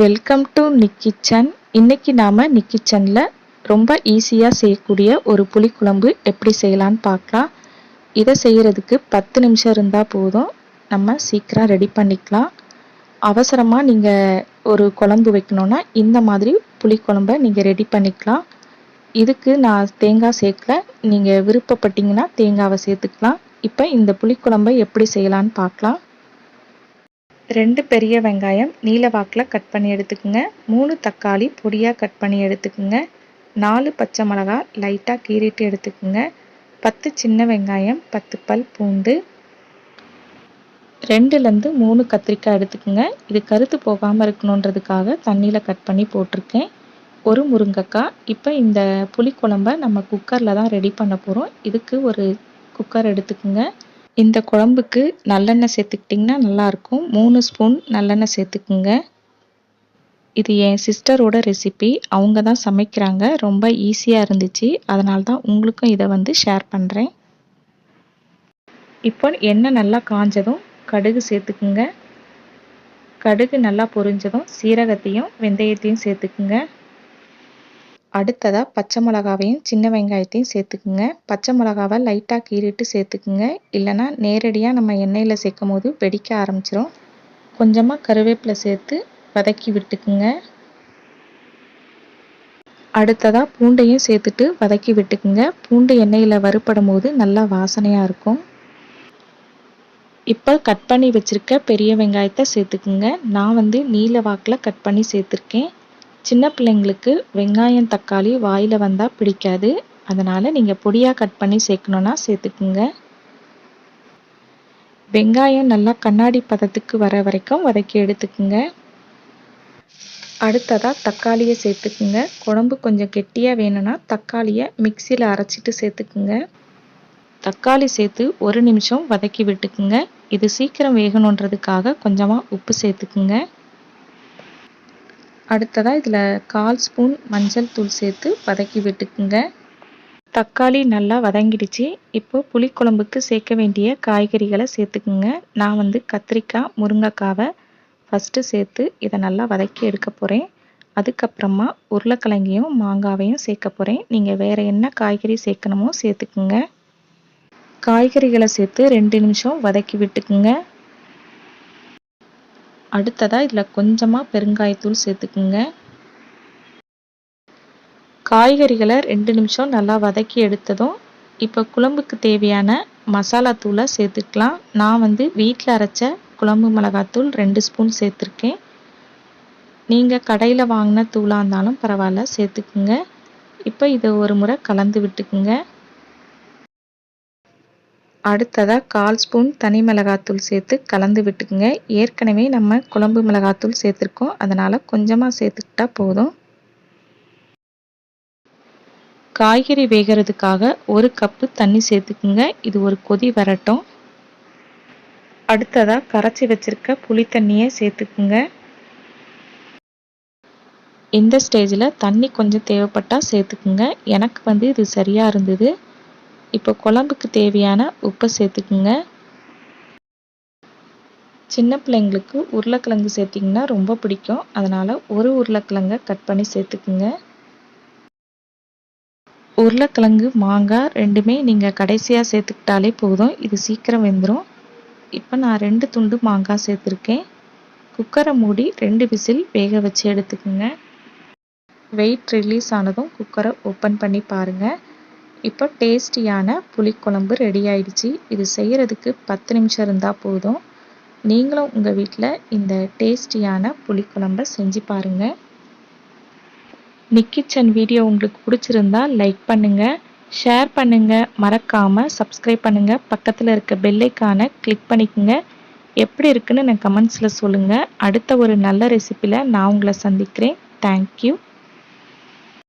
Welcome to நிக்கிச்சன் இன்னைக்கு நாம் நிக் கிச்சனில் ரொம்ப ஈஸியாக செய்யக்கூடிய ஒரு புளிக்குழம்பு எப்படி செய்யலான்னு பார்க்கலாம். இதை செய்கிறதுக்கு பத்து நிமிஷம் இருந்தால் போதும். நம்ம சீக்கிரம் ரெடி பண்ணிக்கலாம். அவசரமாக நீங்கள் ஒரு குழம்பு வைக்கணுன்னா இந்த மாதிரி புளிக்குழம்ப நீங்கள் ரெடி பண்ணிக்கலாம். இதுக்கு நான் தேங்காய் சேர்க்கல. நீங்கள் விருப்பப்பட்டீங்கன்னா தேங்காவை சேர்த்துக்கலாம். இப்போ இந்த புளிக்குழம்பை எப்படி செய்யலான்னு பார்க்கலாம். ரெண்டு பெரிய வெங்காயம் நீல வாக்கில் கட் பண்ணி எடுத்துக்கோங்க. மூணு தக்காளி பொடியாக கட் பண்ணி எடுத்துக்கோங்க. நாலு பச்சை மிளகா லைட்டாக கீறிட்டு எடுத்துக்கோங்க. பத்து சின்ன வெங்காயம் பத்து பல் பூண்டு. ரெண்டுலேருந்து மூணு கத்திரிக்காய் எடுத்துக்கோங்க. இது கருத்து போகாமல் இருக்கணுன்றதுக்காக தண்ணியில் கட் பண்ணி போட்டிருக்கேன். ஒரு முருங்கைக்காய். இப்போ இந்த புளிக்குழம்ப நம்ம குக்கரில் தான் ரெடி பண்ண போகிறோம் இதுக்கு ஒரு குக்கர் எடுத்துக்கோங்க. இந்த குழம்புக்கு நல்லெண்ணெய் சேர்த்துக்கிட்டிங்கன்னா நல்லாயிருக்கும். மூணு ஸ்பூன் நல்லெண்ணெய் சேர்த்துக்குங்க. இது என் சிஸ்டரோட ரெசிபி. அவங்க தான் சமைக்கிறாங்க. ரொம்ப ஈஸியாக இருந்துச்சு. அதனால தான் உங்களுக்கும் இதை வந்து ஷேர் பண்ணுறேன் இப்போ எண்ணெய் நல்லா காஞ்சதும் கடுகு சேர்த்துக்குங்க. கடுகு நல்லா பொரிஞ்சதும் சீரகத்தையும் வெந்தயத்தையும் சேர்த்துக்குங்க. அடுத்ததாக பச்சை மிளகாவையும் சின்ன வெங்காயத்தையும் சேர்த்துக்குங்க. பச்சை மிளகாவை லைட்டாக கீறிட்டு சேர்த்துக்குங்க. இல்லைனா நேரடியாக நம்ம எண்ணெயில் சேர்க்கும் போது வெடிக்க ஆரம்பிச்சிரும். கொஞ்சமாக கருவேப்பிலை சேர்த்து வதக்கி விட்டுக்குங்க. அடுத்ததாக பூண்டையும் சேர்த்துட்டு வதக்கி விட்டுக்குங்க. பூண்டு எண்ணெயில் வறுப்படும் போது நல்லா வாசனையாக இருக்கும். இப்போ கட் பண்ணி வச்சுருக்க பெரிய வெங்காயத்தை சேர்த்துக்குங்க. நான் வந்து நீல வாக்கில் கட் பண்ணி சேர்த்துருக்கேன். சின்ன பிள்ளைங்களுக்கு வெங்காயம் தக்காளி வாயில் வந்தால் பிடிக்காது. அதனால் நீங்கள் பொடியாக கட் பண்ணி சேர்க்கணுன்னா சேர்த்துக்குங்க. வெங்காயம் நல்லா கண்ணாடி பதத்துக்கு வர வரைக்கும் வதக்கி எடுத்துக்குங்க. அடுத்ததாக தக்காளியை சேர்த்துக்குங்க. குழம்பு கொஞ்சம் கெட்டியாக வேணும்னா தக்காளியை மிக்சியில் அரைச்சிட்டு சேர்த்துக்குங்க. தக்காளி சேர்த்து ஒரு நிமிஷம் வதக்கி விட்டுக்குங்க. இது சீக்கிரம் வேகணுன்றதுக்காக கொஞ்சமாக உப்பு சேர்த்துக்குங்க. அடுத்ததாக இதில் கால் ஸ்பூன் மஞ்சள் தூள் சேர்த்து வதக்கி விட்டுக்குங்க. தக்காளி நல்லா வதங்கிடுச்சு. இப்போ புளிக்குழம்புக்கு சேர்க்க வேண்டிய காய்கறிகளை சேர்த்துக்குங்க. நான் வந்து கத்திரிக்காய் முருங்கைக்காவை ஃபஸ்ட்டு சேர்த்து இதை நல்லா வதக்கி எடுக்க போகிறேன் அதுக்கப்புறமா உருளைக்கிழங்கையும் மாங்காவையும் சேர்க்க போகிறேன் நீங்கள் வேறு என்ன காய்கறி சேர்க்கணுமோ சேர்த்துக்குங்க. காய்கறிகளை சேர்த்து ரெண்டு நிமிஷம் வதக்கி விட்டுக்குங்க. அடுத்ததாக இதில் கொஞ்சமாக பெருங்காயத்தூள் சேர்த்துக்குங்க. காய்கறிகளை ரெண்டு நிமிஷம் நல்லா வதக்கி எடுத்ததும் இப்போ குழம்புக்கு தேவையான மசாலா தூளை சேர்த்துக்கலாம். நான் வந்து வீட்டில் அரைச்ச குழம்பு மிளகாத்தூள் ரெண்டு ஸ்பூன் சேர்த்துருக்கேன். நீங்கள் கடையில் வாங்கின தூளாக இருந்தாலும் பரவாயில்ல சேர்த்துக்குங்க. இப்போ இதை ஒரு முறை கலந்து விட்டுக்குங்க. அடுத்ததாக கால் ஸ்பூன் தனி மிளகாத்தூள் சேர்த்து கலந்து விட்டுக்குங்க. ஏற்கனவே நம்ம குழம்பு மிளகாத்தூள் சேர்த்துருக்கோம். அதனால் கொஞ்சமாக சேர்த்துக்கிட்டா போதும். காய்கறி வேகிறதுக்காக ஒரு கப்பு தண்ணி சேர்த்துக்குங்க. இது ஒரு கொதி வரட்டும். அடுத்ததாக கரைச்சி வச்சிருக்க புளி தண்ணியை சேர்த்துக்குங்க. இந்த ஸ்டேஜில் தண்ணி கொஞ்சம் தேவைப்பட்டால் சேர்த்துக்குங்க. எனக்கு வந்து இது சரியாக இருந்தது. இப்போ குழம்புக்கு தேவையான உப்பை சேர்த்துக்குங்க. சின்ன பிள்ளைங்களுக்கு உருளைக்கிழங்கு சேர்த்திங்கன்னா ரொம்ப பிடிக்கும். அதனால் ஒரு உருளைக்கிழங்க கட் பண்ணி சேர்த்துக்குங்க. உருளைக்கிழங்கு மாங்காய் ரெண்டுமே நீங்கள் கடைசியாக சேர்த்துக்கிட்டாலே போதும். இது சீக்கிரம் வெந்துடும் இப்போ நான் ரெண்டு துண்டு மாங்காய் சேர்த்துருக்கேன். குக்கரை மூடி ரெண்டு விசில் வேக வச்சு எடுத்துக்குங்க. வெயிட் ரிலீஸ் ஆனதும் குக்கரை ஓப்பன் பண்ணி பாருங்கள் இப்போ டேஸ்டியான புளிக்குழம்பு ரெடி ஆயிடுச்சு. இது செய்கிறதுக்கு பத்து நிமிஷம் இருந்தால் போதும். நீங்களும் உங்கள் வீட்டில் இந்த டேஸ்டியான புளிக்குழம்பை செஞ்சு பாருங்கள் நிக்கிச்சன் வீடியோ உங்களுக்கு பிடிச்சிருந்தா லைக் பண்ணுங்கள் ஷேர் பண்ணுங்கள் மறக்காமல் சப்ஸ்கிரைப் பண்ணுங்கள் பக்கத்தில் இருக்க பெல்லைக்கான கிளிக் பண்ணிக்கோங்க. எப்படி இருக்குன்னு நான் கமெண்ட்ஸில் சொல்லுங்கள் அடுத்த ஒரு நல்ல ரெசிப்பியில் நான் உங்களை சந்திக்கிறேன். தேங்க்யூ